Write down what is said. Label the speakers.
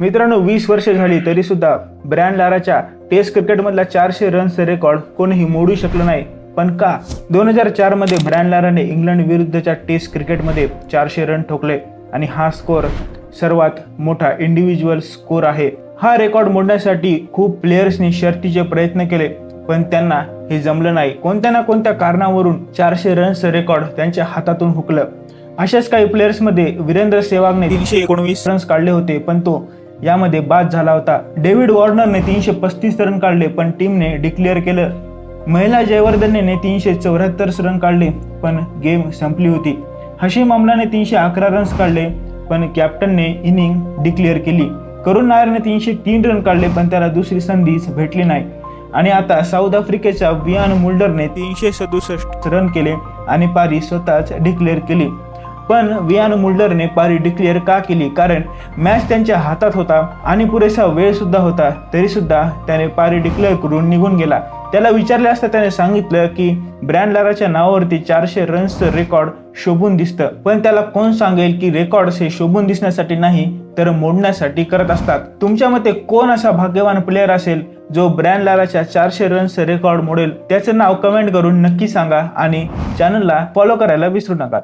Speaker 1: मित्रांनो वीस वर्ष झाली तरी सुद्धा ब्रँड लाराच्या टेस्ट क्रिकेटमधला चारशे रन्सचा रेकॉर्ड कोणीही मोडू शकलं नाही. पण का? दोन हजार चारमध्ये ब्रॅन लाराने इंग्लंड विरुद्धच्या टेस्ट क्रिकेटमध्ये चारशे रन ठोकले. आणि हा स्कोअर सर्वात मोठा इंडिव्हिज्युअल स्कोअर आहे. हा रेकॉर्ड मोडण्यासाठी खूप प्लेयर्सनी शर्तीचे प्रयत्न केले पण त्यांना हे जमलं नाही. कोणत्या ना कोणत्या कारणावरून चारशे रन्सचं रेकॉर्ड त्यांच्या हातातून हुकलं. अशाच काही प्लेयर्समध्ये वीरेंद्र सेवागने तीनशे एकोणवीस रन्स काढले होते पण तो यामध्ये बाद झाला होता. डेव्हिड वॉर्नरने तीनशे पस्तीस रन काढले पण टीमने डिक्लेअर केलं. महिला जयवर्धनेने तीनशे चौऱ्याहत्तर रन काढले पण गेम संपली होती. हशीम अमलाने तीनशे अकरा रन्स काढले पण कॅप्टनने इनिंग डिक्लेअर केली. करुण नायरने तीनशे तीन रन काढले पण त्याला दुसरी संधीच भेटली नाही. आणि आता साऊथ आफ्रिकेच्या वियान मुल्डरने तीनशे सदुसष्ट रन केले आणि पारी स्वतःच डिक्लेअर केली. पण वियान मुल्डरने पारी डिक्लेअर का केली? कारण मॅच त्यांच्या हातात होता आणि पुरेसा वेळ सुद्धा होता तरीसुद्धा त्याने पारी डिक्लेअर करून निघून गेला. त्याला विचारले असता त्याने सांगितलं की ब्रँड लाराच्या नावावरती चारशे रन्सचं रेकॉर्ड शोभून दिसतं. पण त्याला कोण सांगेल की रेकॉर्ड्स हे शोभून दिसण्यासाठी नाही तर मोडण्यासाठी करत असतात. तुमच्या मते कोण असा भाग्यवान प्लेअर असेल जो ब्रँड लाराच्या चारशे रन्सचं रेकॉर्ड मोडेल? त्याचं नाव कमेंट करून नक्की सांगा आणि चॅनलला फॉलो करायला विसरू नका.